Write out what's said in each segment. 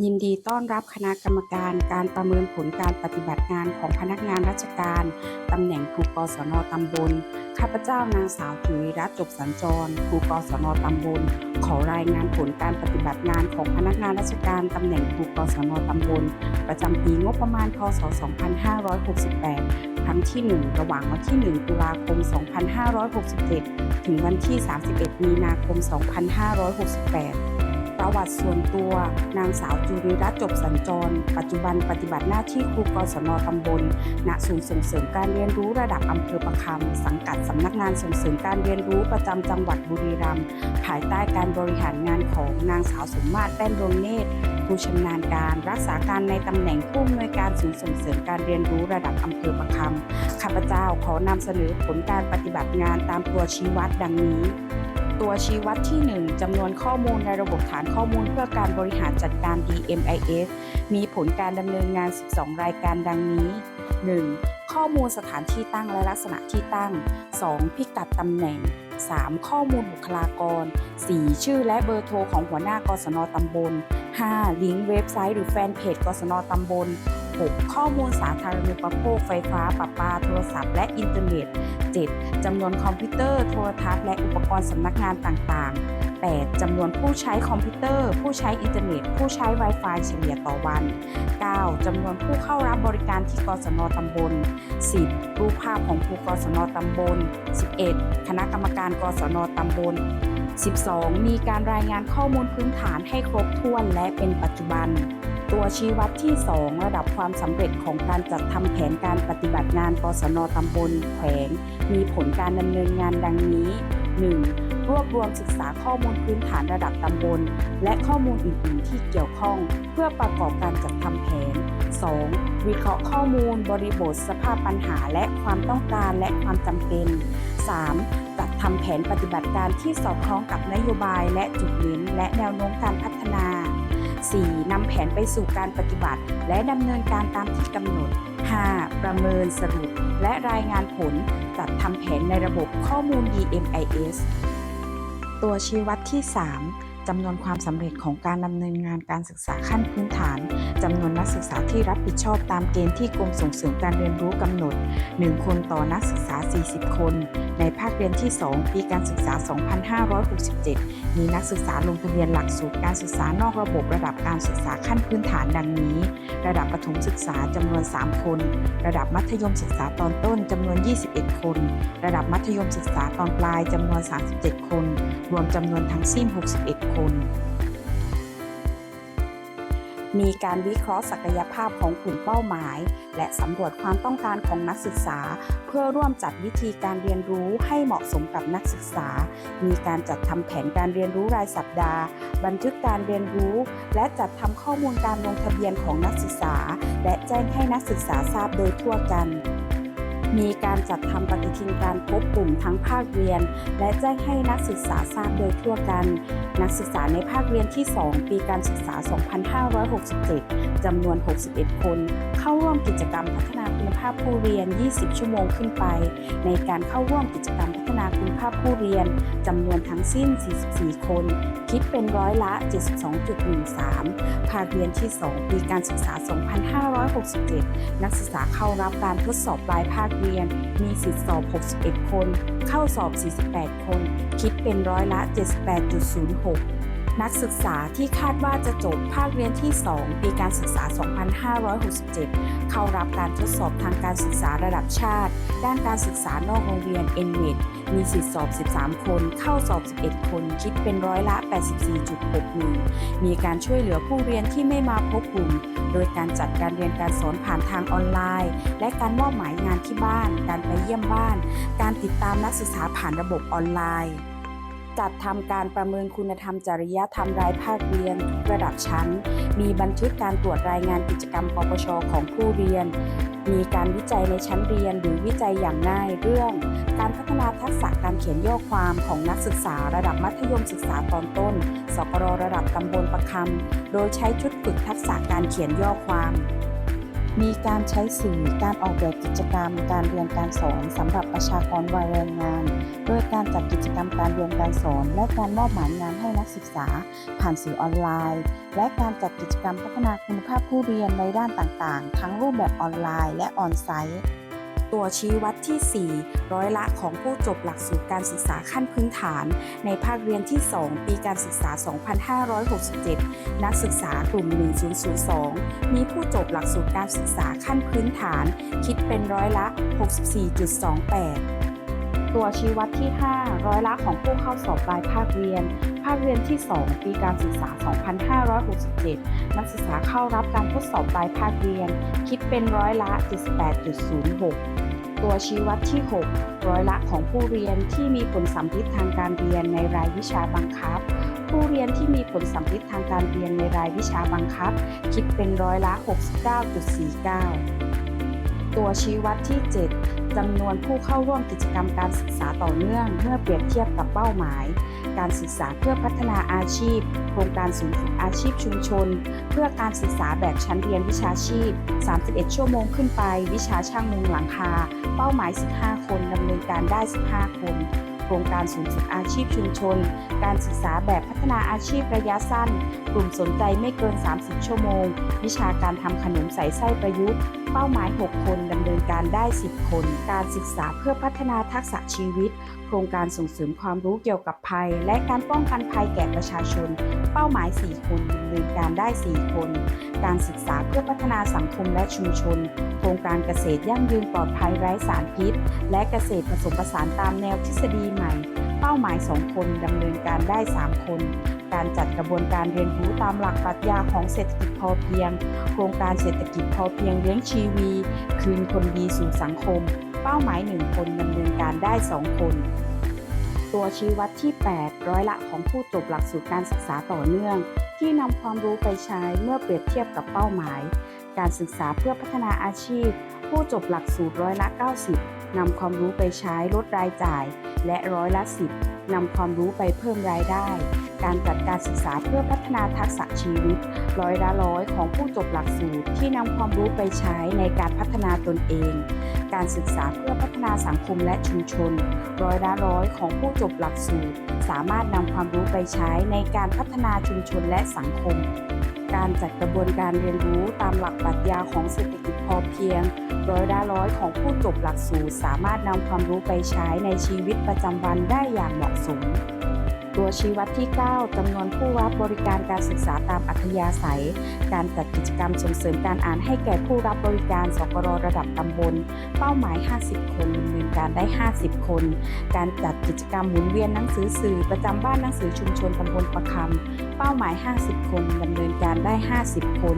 ยินดีต้อนรับคณะกรรมการการประเมินผลการปฏิบัติงานของพนักงานราชการ ตำแหน่งครูกศนตำบล ข้าพเจ้านางสาวจุริรัตน์จบสัญจร ครูกศนตำบล ขอรายงานผลการปฏิบัติงานของพนักงานราชการตำแหน่งครูกศนตำบล ประจำปีงบประมาณพศ 2568 ครั้งที่ 1 ระหว่างวันที่ 1 ตุลาคม 2567 ถึงวันที่ 31 มีนาคม 2568 ประวัติส่วนตัว นางสาวจุริรัตน์จบสัญจร ปัจจุบันปฏิบัติหน้าที่ครูกศนตำบล ณ ศูนย์ส่งเสริมการเรียนรู้ระดับอำเภอประคำสังกัดสำนักงานส่งเสริมการเรียนรู้ประจำจังหวัดบุรีรัมย์ภายใต้การบริหารงานของนางสาวสมมาตรแป้นดวงเนตรผู้ชำนาญการรักษาการในตำแหน่งผู้อำนวยการศูนย์ส่งเสริมการเรียนรู้ระดับอำเภอประคำข้าพเจ้าขอนำเสนอผลการปฏิบัติงานตามตัวชี้วัดดังนี้ ตัวชี้วัดที่ 1จำนวนข้อมูลในระบบฐานข้อมูลเพื่อการบริหารจัดการ DMIS มีผลการดำเนินงาน 12 รายการดังนี้ 1. ข้อมูลสถานที่ตั้งและลักษณะที่ตั้ง 2. พิกัดตำแหน่ง 3. ข้อมูลบุคลากร 4. ชื่อและเบอร์โทรของหัวหน้า กศนตำบล 5. ลิงก์เว็บไซต์หรือแฟนเพจ กศนตำบล 6. ข้อมูลสาธารณูปโภคไฟฟ้าประปา โทรศัพท์ และอินเทอร์เน็ต 7. จำนวนคอมพิวเตอร์ โทรทัศน์และอุปกรณ์สำนักงานต่างๆ 8. จำนวนผู้ใช้คอมพิวเตอร์ ผู้ใช้อินเทอร์เน็ต ผู้ใช้ Wi-Fi เฉลี่ยต่อวัน 9. จำนวนผู้เข้ารับบริการที่กศนตำบล 10. รูปภาพของครูกศนตำบล 11. คณะกรรมการกศนตำบล 12. มีการรายงานข้อมูลพื้นฐานให้ครบถ้วนและเป็นปัจจุบัน ตัวชี้วัดที่ 2 ระดับความสำเร็จของการจัดทำแผนการปฏิบัติงานกศนตำบลแขวง มีผลการดำเนินงานดังนี้ 1. รวบรวมศึกษาข้อมูลพื้นฐานระดับตำบล และข้อมูลอื่นๆที่เกี่ยวข้อง เพื่อประกอบการจัดทำแผน 2. วิเคราะห์ข้อมูล บริบท สภาพปัญหาและความต้องการและความจำเป็น 3. จัดทำแผนปฏิบัติการที่สอดคล้องกับนโยบายและจุดเน้นและแนวโน้มการพัฒนา 4. นำแผนไปสู่การปฏิบัติ และดำเนินการตามที่กำหนด 5. ประเมินสรุป และรายงานผลจัดทำแผนในระบบข้อมูล DMIS ตัวชี้วัดที่ 3 จำนวนความสำเร็จของการดำเนินงานการศึกษาขั้นพื้นฐานจำนวนนักศึกษาที่รับผิดชอบตามเกณฑ์ที่กรมส่งเสริมการเรียนรู้กำหนด 1 คนต่อนักศึกษา 40 คน ในภาคเรียนที่ 2 ปีการศึกษา 2567 มีนักศึกษาลงทะเบียนหลักสูตรการศึกษานอกระบบระดับการศึกษาขั้นพื้นฐานดังนี้ ระดับประถมศึกษาจำนวน 3 คน ระดับมัธยมศึกษาตอนต้นจำนวน 21 คน ระดับมัธยมศึกษาตอนปลายจำนวน 37 คน รวมจำนวนทั้งสิ้น 61คน มีการวิเคราะห์ศักยภาพของกลุ่มเป้าหมาย และสำรวจความต้องการของนักศึกษา เพื่อร่วมจัดวิธีการเรียนรู้ให้เหมาะสมกับนักศึกษา มีการจัดทำแผนการเรียนรู้รายสัปดาห์ บันทึกการเรียนรู้ และจัดทำข้อมูลการลงทะเบียนของนักศึกษา และแจ้งให้นักศึกษาทราบโดยทั่วกัน มีการจัดทำปฏิทินการพบกลุ่มทั้งภาคเรียน และแจ้งให้นักศึกษาทราบโดยทั่วกัน นักศึกษาในภาคเรียนที่ 2 ปีการศึกษา 2567 จำนวน 61 คน เข้าร่วมกิจกรรมพัฒนาคุณภาพผู้เรียน 20 ชั่วโมงขึ้นไป ในการเข้าร่วมกิจกรรมพัฒนาคุณภาพผู้เรียนจำนวนทั้งสิ้น 44 คน คิดเป็นร้อยละ 72.13 ภาคเรียนที่ 2 ปีการศึกษา 2567 นักศึกษาเข้ารับการทดสอบปลายภาคเรียน มีสิทธิสอบ 61 คน เข้าสอบ 48 คน คิดเป็นร้อยละ 78.06 นักศึกษาที่คาดว่าจะจบภาคเรียนที่ 2 ปีการศึกษา 2567 เข้ารับการทดสอบทางการศึกษาระดับชาติ ด้านการศึกษานอกโรงเรียน n w e t มีสิทธิสอบ 13 คน เข้าสอบ 11 คน คิดเป็นร้อยละ 84.61 มีการช่วยเหลือผู้เรียนที่ไม่มาพบกลุ่ม โดยการจัดการเรียนการสอนผ่านทางออนไลน์ และการมอบหมายงานที่บ้าน การไปเยี่ยมบ้าน การติดตามนักศึกษาผ่านระบบออนไลน์ จัดทำการประเมินคุณธรรมจริยธรรมรายภาคเรียนระดับชั้น มีบันทึกการตรวจรายงานกิจกรรมปปชของผู้เรียน มีการวิจัยในชั้นเรียนหรือวิจัยอย่างง่ายเรื่อง การพัฒนาทักษะการเขียนย่อความของนักศึกษาระดับมัธยมศึกษาตอนต้น สกรระดับตำบลประคำโดยใช้ชุดฝึกทักษะการเขียนย่อความ มีการใช้สื่อการออกแบบกิจกรรม การเรียนการสอนสำหรับประชากรวัยแรงงาน โดยการจัดกิจกรรมการเรียนการสอน และการมอบหมายงานให้นักศึกษา ผ่านสื่อออนไลน์ และการจัดกิจกรรมพัฒนาคุณภาพผู้เรียนในด้านต่างๆ ทั้งรูปแบบออนไลน์และออนไซต์ ตัวชี้วัดที่ 4 ร้อยละของผู้จบหลักสูตรการศึกษาขั้นพื้นฐาน ในภาคเรียนที่ 2 ปีการศึกษา 2567 นักศึกษากลุ่ม 1002 มีผู้จบหลักสูตรการศึกษาขั้นพื้นฐาน คิดเป็นร้อยละ 64.28ตัวชี้วัดที่ 5 ร้อยละของผู้เข้าสอบปลายภาคเรียน ภาคเรียนที่ 2 ปีการศึกษา 2567 นักศึกษาเข้ารับการทดสอบปลายภาคเรียน คิดเป็นร้อยละ 78.06 ตัวชี้วัดที่ 6 ร้อยละของผู้เรียนที่มีผลสัมฤทธิ์ทางการเรียนในรายวิชาบังคับ ผู้เรียนที่มีผลสัมฤทธิ์ทางการเรียนในรายวิชาบังคับ คิดเป็นร้อยละ 69.49 ตัวชี้วัดที่ 7จำนวนผู้เข้าร่วมกิจกรรมการศึกษาต่อเนื่อง เมื่อเปรียบเทียบกับเป้าหมาย การศึกษาเพื่อพัฒนาอาชีพ โครงการศูนย์ฝึกอาชีพชุมชน เพื่อการศึกษาแบบชั้นเรียนวิชาชีพ 31 ชั่วโมงขึ้นไป วิชาช่างมุงหลังคา เป้าหมาย 15 คนดำเนินการได้ 15 คนโครงการศูนย์ฝึกอาชีพชุมชน การศึกษาแบบพัฒนาอาชีพระยะสั้น กลุ่มสนใจไม่เกิน 30 ชั่วโมง วิชาการทำขนมใส่ไส้ประยุกต์ เป้าหมาย 6 คนดำเนินการได้ 10 คน การศึกษาเพื่อพัฒนาทักษะชีวิต โครงการส่งเสริมความรู้เกี่ยวกับภัย และการป้องกันภัยแก่ประชาชน เป้าหมาย 4 คนดำเนินการได้ 4 คน การศึกษาเพื่อพัฒนาสังคมและชุมชน โครงการเกษตรยั่งยืนปลอดภัยไร้สารพิษ และเกษตรผสมผสานตามแนวทฤษฎีใหม่ เป้าหมาย 2 คนดำเนินการได้ 3 คน การจัดกระบวนการเรียนรู้ตามหลักปรัชญาของเศรษฐกิจพอเพียง โครงการเศรษฐกิจพอเพียงเลี้ยงชีวี คืนคนดีสู่สังคม เป้าหมาย 1 คนดำเนินการได้ 2 คน ตัวชี้วัดที่ 8 ร้อยละของผู้จบหลักสูตรการศึกษาต่อเนื่อง ที่นำความรู้ไปใช้เมื่อเปรียบเทียบกับเป้าหมาย การศึกษาเพื่อพัฒนาอาชีพ ผู้จบหลักสูตรร้อยละ 90 นำความรู้ไปใช้ลดรายจ่าย และร้อยละ 10 นำความรู้ไปเพิ่มรายได้ การจัดการศึกษาเพื่อพัฒนาทักษะชีวิต ร้อยละร้อยของผู้จบหลักสูตรที่นำความรู้ไปใช้ในการพัฒนาตนเอง การศึกษาเพื่อพัฒนาสังคมและชุมชน ร้อยละร้อยของผู้จบหลักสูตร สามารถนำความรู้ไปใช้ในการพัฒนาชุมชนและสังคม การจัดกระบวนการเรียนรู้ตามหลักปรัชญาของเศรษฐกิจพอเพียง ร้อยละร้อยของผู้จบหลักสูตร สามารถนำความรู้ไปใช้ในชีวิตประจำวันได้อย่างเหมาะสม ตัวชี้วัดที่ 9จำนวนผู้รับบริการการศึกษาตามอัธยาศัย การจัดกิจกรรมส่งเสริมการอ่านให้แก่ผู้รับบริการสกรระดับตำบล เป้าหมาย 50 คนดำเนินการได้ 50 คน การจัดกิจกรรมหมุนเวียนหนังสือสื่อประจำบ้านหนังสือชุมชนตำบลประคำเป้าหมาย 50 คนดำเนินการได้ 50 คน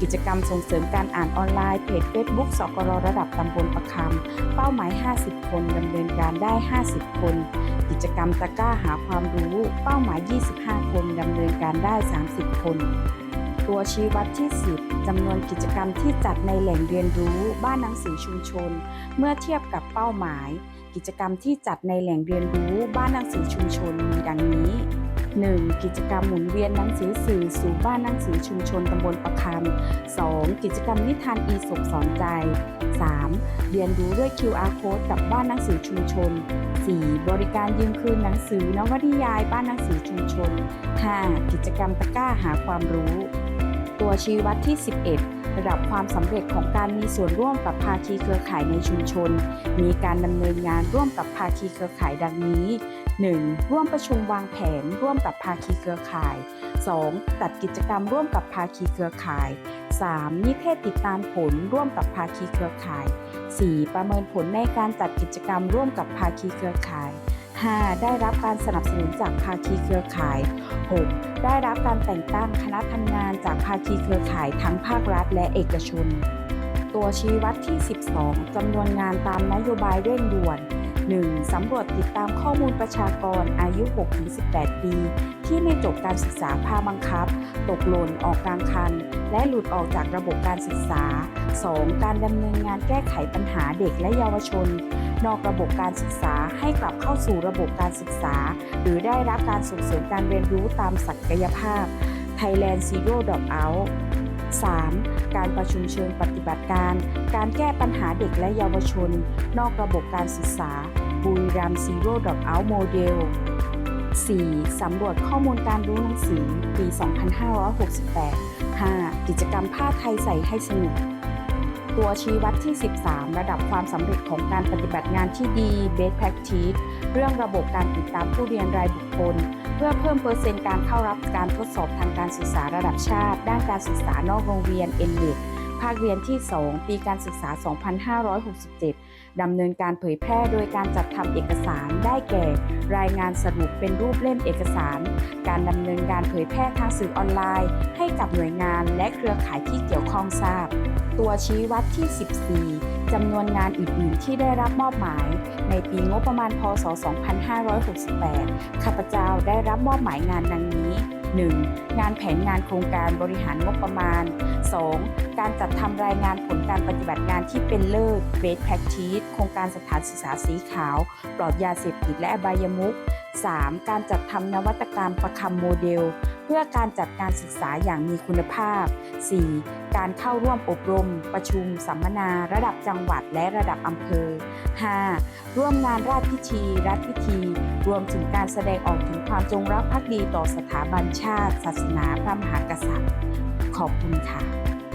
กิจกรรมส่งเสริมการอ่านออนไลน์เพจ Facebook สกรระดับตำบลประคำเป้าหมาย 50 คนดำเนินการได้ 50 คน กิจกรรมตะกร้าหาความรู้ เป้าหมาย 25 คนดำเนินการได้ 30 คน ตัวชี้วัดที่ 10จำนวนกิจกรรมที่จัดในแหล่งเรียนรู้ บ้านหนังสือชุมชน เมื่อเทียบกับเป้าหมาย กิจกรรมที่จัดในแหล่งเรียนรู้ บ้านหนังสือชุมชนมีดังนี้ 1. กิจกรรมหมุนเวียนหนังสือสื่อสู่บ้านหนังสือชุมชนตำบลประคำ 2. กิจกรรมนิทานอีสบสอนใจ 3. เรียนรู้ด้วย QR code กับบ้านหนังสือชุมชน 4. บริการยืมคืนหนังสือนวนิยาย บ้านหนังสือชุมชน 5. กิจกรรมตะกร้าหาความรู้ ตัวชี้วัดที่ 11 ระดับความสำเร็จของการมีส่วนร่วมกับภาคีเครือข่ายในชุมชน มีการดำเนินงานร่วมกับภาคีเครือข่ายดังนี้ 1. ร่วมประชุมวางแผนร่วมกับภาคีเครือข่าย 2. จัดกิจกรรมร่วมกับภาคีเครือข่าย 3. นิเทศติดตามผลร่วมกับภาคีเครือข่าย 4. ประเมินผลในการจัดกิจกรรมร่วมกับภาคีเครือข่าย 5. ได้รับการสนับสนุนจากภาคีเครือข่าย 6. ได้รับการแต่งตั้งคณะทำงานจากภาคีเครือข่ายทั้งภาครัฐและเอกชน ตัวชี้วัดที่ 12 จำนวนงานตามนโยบายเร่งด่วน 1. สำรวจติดตามข้อมูลประชากรอายุ 6-18 ปี ที่ไม่จบการศึกษาภาคบังคับ ตกหล่นออกกลางคัน และหลุดออกจากระบบการศึกษา 2. การดำเนินงานแก้ไขปัญหาเด็กและเยาวชน นอกระบบการศึกษาให้กลับเข้าสู่ระบบการศึกษา หรือได้รับการส่งเสริมการเรียนรู้ตามศักยภาพ Thailand Zero Dropout 3. การประชุมเชิงปฏิบัติการ การแก้ปัญหาเด็กและเยาวชน นอกระบบการศึกษา รัมย์ซีโร่ดอกเอาท์โมเดล 4. สำรวจข้อมูลการรู้หนังสือ ปี 2568 5. กิจกรรมผ้าไทยใส่ให้สนุก ตัวชี้วัดที่ 13 ระดับความสำเร็จของการปฏิบัติงานที่ดี Best Practice เรื่องระบบการติดตามผู้เรียนรายบุคคล เพื่อเพิ่มเปอร์เซ็นต์การเข้ารับการทดสอบทางการศึกษาระดับชาติ ด้านการศึกษานอกโรงเรียน n l e t ภาคเรียนที่ 2 ปีการศึกษา 2567 ดำเนินการเผยแพร่โดยการจัดทำเอกสารได้แก่ รายงานสรุปเป็นรูปเล่มเอกสาร การดำเนินการเผยแพร่ทางสื่อออนไลน์ ให้กับหน่วยงานและเครือข่ายที่เกี่ยวข้องทราบ ตัวชี้วัดที่ 14จำนวนงานอื่นๆ ที่ได้รับมอบหมาย ในปีงบประมาณพศ 2568 ข้าพเจ้าได้รับมอบหมายงานดังนี้ 1. งานแผนงานโครงการบริหารงบประมาณ 2. การจัดทำรายงานผลการปฏิบัติงานที่เป็นเลิศ Best Practice โครงการสถานศึกษาสีขาว ปลอดยาเสพติดและอบายมุข 3. การจัดทำนวัตกรรมประคำโมเดล เพื่อการจัดการศึกษาอย่างมีคุณภาพ 4. การเข้าร่วมอบรม ประชุม สัมมนา ระดับจังหวัดและระดับอำเภอ 5. ร่วมงานราชพิธี รัฐพิธี รวมถึงการแสดงออกถึงความจงรักภักดีต่อสถาบันชาติ ศาสนาพระมหากษัตริย์ ขอบคุณค่ะ